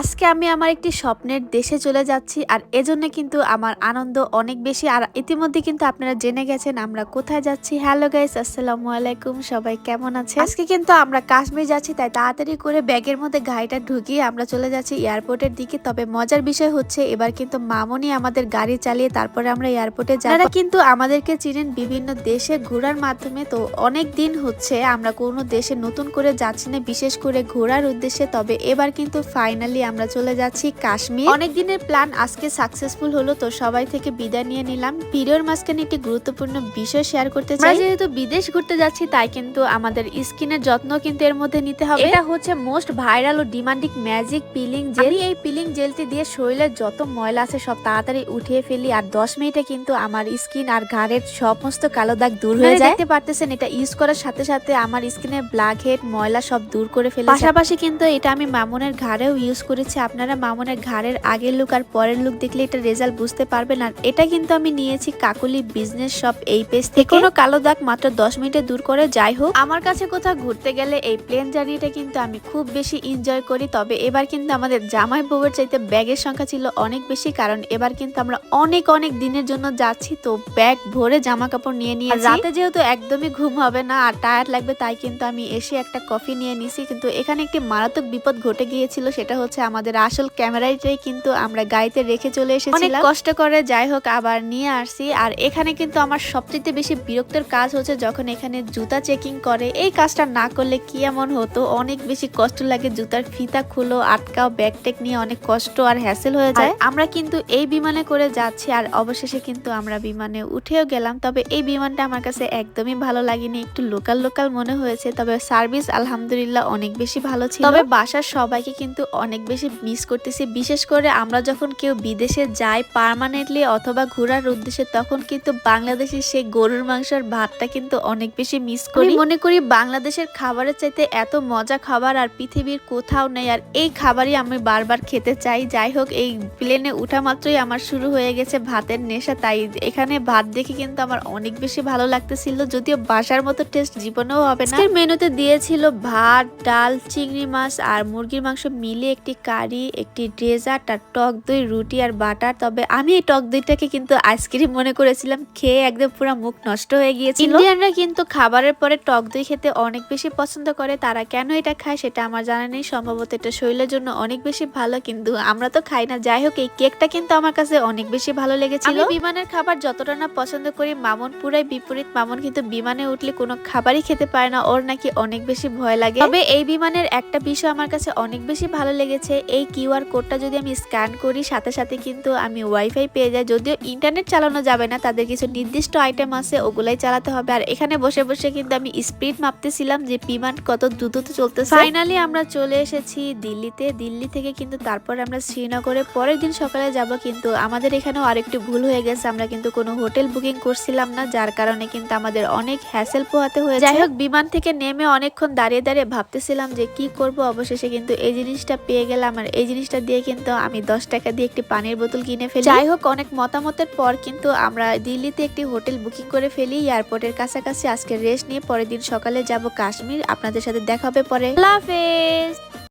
আজকে আমি আমার একটি স্বপ্নের দেশে চলে যাচ্ছি আর এজন্য কিন্তু আমার আনন্দ অনেক বেশি। আর ইতিমধ্যে কিন্তু আপনারা জেনে গেছেন আমরা কোথায় যাচ্ছি। হ্যালো গাইস আসসালামু আলাইকুম। সবাই কেমন আছে আজকে কিন্তু আমরা কাশ্মীর যাচ্ছি, তাই তাড়াতাড়ি করে ব্যাগের মধ্যে গাড়িটা ঢুকিয়ে আমরা চলে যাচ্ছি এয়ারপোর্টের দিকে। তবে মজার বিষয় হচ্ছে, এবার কিন্তু মামনি আমাদের গাড়ি চালিয়ে তারপরে আমরা এয়ারপোর্টে আপনারা কিন্তু আমাদেরকে চিনেন বিভিন্ন দেশে ঘোরার মাধ্যমে। তো অনেক দিন হচ্ছে, আমরা কোনো দেশে নতুন করে যাচ্ছি না, বিশেষ করে ঘোরার উদ্দেশ্যে। তবে এবার কিন্তু ফাইনালি আমরা চলে যাচ্ছি কাশ্মীর। অনেক দিনের প্ল্যান আজকে সাকসেসফুল হলো তো সবাই থেকে বিদায় নিয়ে নিলাম। ভিডিওর মাঝখানে একটি গুরুত্বপূর্ণ বিষয় শেয়ার করতে চাই। যেহেতু বিদেশ ঘুরতে যাচ্ছি তাই কিন্তু আমাদের স্কিনের যত্ন কিন্তু এর মধ্যে নিতে হবে। এটা হচ্ছে মোস্ট ভাইরাল ও ডিমান্ডিং ম্যাজিক পিলিং জেল আমি এই পিলিং জেলটি দিয়ে শরীরের যত ময়লা আছে সব তাড়াতাড়ি উঠিয়ে ফেলি আর দশ মিনিটে কিন্তু আমার স্কিন আর ঘাড়ের সমস্ত কালো দাগ দূর হয়ে যায়। দেখতে পারতেছেন এটা ইউজ করার সাথে সাথে আমার স্কিনের ব্ল্যাক হেড ময়লা সব দূর করে ফেলে পাশাপাশি কিন্তু এটা আমি মামুনের ঘাড়েও ইউজ করেছি আপনারা মামনের ঘাড়ের আগের লুক আর পরের লুক দেখলে এটা রেজাল্ট বুঝতে পারবেন। আর এটা কিন্তু আমি নিয়েছি কাকুলি বিজনেস শপ এই পেজ থেকে। কোনো কালো দাগ মাত্র দশ মিনিটে দূর করে যাই হোক। আমার কাছে কোথাও ঘুরতে গেলে এই প্লেন জার্নিটা কিন্তু আমি খুব বেশি এনজয় করি। তবে এবার কিন্তু আমাদের জামাই বউয়ের চাইতে ব্যাগের সংখ্যা ছিল অনেক বেশি কারণ এবার কিন্তু আমরা অনেক অনেক দিনের জন্য যাচ্ছি তো ব্যাগ ভরে জামা কাপড় নিয়ে নিয়ে রাতে যেহেতু একদমই ঘুম হবে না আর টায়ার লাগবে তাই কিন্তু আমি এসে একটা কফি নিয়ে নিছি। কিন্তু এখানে একটি মারাত্মক বিপদ ঘটে গিয়েছিল সেটা হচ্ছে আমাদের আসল ক্যামেরাটাই কিন্তু আমরা গাড়িতে রেখে চলে এসেছি অনেক কষ্ট করে যাই হোক আবার নিয়ে আসছি আর এখানে কিন্তু আমার সবচেয়ে বেশি বিরক্তের কাজ হচ্ছে যখন এখানে জুতা চেকিং করে। এই কাজটা না করলে কি এমন হতো? অনেক বেশি কষ্ট লাগে জুতার ফিতা খুলো আটকাও ব্যাগ টেক নিয়ে অনেক কষ্ট আর হ্যাসেল হয়ে যায়। আমরা কিন্তু এই বিমানে করে যাচ্ছি আর অবশেষে কিন্তু আমরা বিমানে উঠেও গেলাম। তবে এই বিমানটা আমার কাছে একদমই ভালো লাগেনি। একটু লোকাল লোকাল মনে হয়েছে। তবে সার্ভিস আলহামদুলিল্লাহ অনেক বেশি ভালো ছিল। তবে বাসার সবাইকে কিন্তু অনেক বেশি মিস করতেছি। বিশেষ করে আমরা যখন কেউ বিদেশে যাই পার্মানেন্টলি অথবা ঘোরার উদ্দেশ্যে তখন কিন্তু বাংলাদেশের সেই গরুর মাংসের ভাতটা কিন্তু অনেক বেশি মিস করি। মনে করি বাংলাদেশের খাবারের চাইতে এত মজা খাবার আর পৃথিবীর কোথাও নেই আর এই খাবারই আমি বারবার খেতে চাই। যাই হোক এই প্লেনে উঠা মাত্রই আমার শুরু হয়ে গেছে ভাতের নেশা তাই এখানে ভাত দেখে কিন্তু আমার অনেক বেশি ভালো লাগতেছিল যদিও বাসার মতো টেস্ট জীবনেও হবে না। মেনুতে দিয়েছিল ভাত ডাল চিংড়ি মাছ আর মুরগির মাংস মিলে একটি কারি একটি ডেজার্ট আর টক দই রুটি আর বাটার। তবে আমি এই টক দইটাকে কিন্তু আইসক্রিম মনে করেছিলাম খেয়ে একদম পুরো মুখ নষ্ট হয়ে গিয়েছিল। ইন্ডিয়ানরা কিন্তু খাবারের পরে টক দই খেতে অনেক বেশি পছন্দ করে। তারা কেন এটা খায় সেটা আমার জানা নেই। সম্ভবত এটা শরীরের জন্য অনেক বেশি ভালো কিন্তু আমরা তো খাই না। যাই হোক এই কেকটা কিন্তু আমার কাছে অনেক বেশি ভালো লেগেছিল। বিমানের খাবার যতটা না পছন্দ করি মামুন পুরাই বিপরীত মামুন কিন্তু বিমানে উঠলে কোনো খাবারই খেতে পারে না। ওর নাকি অনেক বেশি ভয় লাগে। তবে এই বিমানের একটা বিষয় আমার কাছে অনেক বেশি ভালো লেগেছে এই কিউআর কোডটা যদি আমি স্ক্যান করি সাথে সাথে কিন্তু আমি ওয়াইফাই পেয়ে যাই। যদিও ইন্টারনেট চালানো যাবে না তাদের কিছু নির্দিষ্ট আইটেম আছে ওগুলাই চালাতে হবে। আর এখানে বসে বসে কিন্তু আমি স্পিড মাপতেছিলাম যে বিমান কত দ্রুত চলতে ফাইনালি আমরা চলে এসেছি দিল্লিতে। দিল্লি থেকে কিন্তু তারপর আমরা শ্রীনগরে। পরের দিন সকালে যাব কিন্তু আমাদের এখানেও আরেকটু ভুল হয়ে গেছে। আমরা কিন্তু কোনো হোটেল বুকিং করছিলাম না যার কারণে কিন্তু আমাদের অনেক হ্যাসেল পোহাতে হয়ে যাই হোক। বিমান থেকে নেমে অনেকক্ষণ দাঁড়িয়ে দাঁড়িয়ে ভাবতেছিলাম যে কি করব অবশেষে কিন্তু এই জিনিসটা পেয়ে গেলাম আর এই জিনিসটা দিয়ে কিন্তু আমি দশ টাকা দিয়ে একটি পানির বোতল কিনে ফেলি। যাই হোক। অনেক মতামতের পর কিন্তু আমরা দিল্লিতে একটি হোটেল বুকিং করে ফেলি। এয়ারপোর্টের কাছাকাছি আজকে রেস্ট নিয়ে পরের দিন সকালে যাব কাশ্মীর। আপনাদের সাথে দেখা হবে পরে। আল্লাহ হাফেজ।